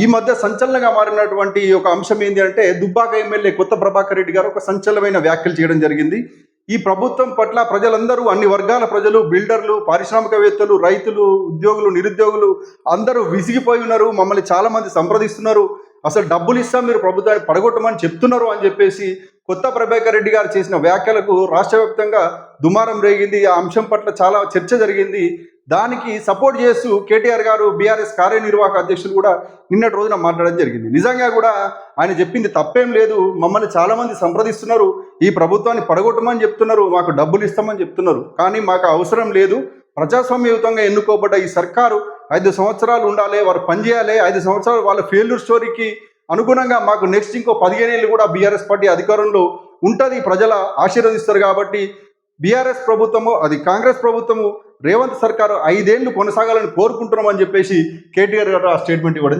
ఈ మధ్య సంచలనంగా మారినటువంటి ఒక అంశం ఏంటి అంటే దుబ్బాక ఎమ్మెల్యే కొత్త ప్రభాకర్ రెడ్డి గారు ఒక సంచలనమైన వ్యాఖ్యలు చేయడం జరిగింది. ఈ ప్రభుత్వం పట్ల ప్రజలందరూ అన్ని వర్గాల ప్రజలు బిల్డర్లు పారిశ్రామికవేత్తలు రైతులు ఉద్యోగులు నిరుద్యోగులు అందరూ విసిగిపోయి ఉన్నారు. మమ్మల్ని చాలామంది సంప్రదిస్తున్నారు. అసలు డబ్బులు ఇస్తాం మీరు ప్రభుత్వాన్ని పడగొట్టమని చెప్తున్నారు అని చెప్పేసి కొత్త ప్రభాకర్ రెడ్డి గారు చేసిన వ్యాఖ్యలకు రాష్ట్ర వ్యాప్తంగా దుమారం రేగింది. ఆ అంశం పట్ల చాలా చర్చ జరిగింది. దానికి సపోర్ట్ చేస్తూ కేటీఆర్ గారు బీఆర్ఎస్ కార్యనిర్వాహక అధ్యక్షులు కూడా నిన్నటి రోజున మాట్లాడడం జరిగింది. నిజంగా కూడా ఆయన చెప్పింది తప్పేం లేదు. మమ్మల్ని చాలామంది సంప్రదిస్తున్నారు. ఈ ప్రభుత్వాన్ని పడగొట్టమని చెప్తున్నారు. మాకు డబ్బులు ఇస్తామని చెప్తున్నారు. కానీ మాకు అవసరం లేదు. ప్రజాస్వామ్యయుతంగా ఎన్నుకోబడ్డ ఈ సర్కారు ఐదు సంవత్సరాలు ఉండాలి. వారు పనిచేయాలి. ఐదు సంవత్సరాలు వాళ్ళ ఫెయిల్యూర్ స్టోరీకి అనుగుణంగా మాకు నెక్స్ట్ ఇంకో పదిహేను ఏళ్ళు కూడా బీఆర్ఎస్ పార్టీ అధికారంలో ఉంటుంది ప్రజల ఆశీర్వదిస్తారు కాబట్టి బీఆర్ఎస్ ప్రభుత్వము అది కాంగ్రెస్ ప్రభుత్వము రేవంత్ సర్కారు ఐదేళ్ళు కొనసాగాలని కోరుకుంటున్నామని చెప్పేసి కేటీఆర్ గారు ఆ స్టేట్మెంట్ ఇవ్వడం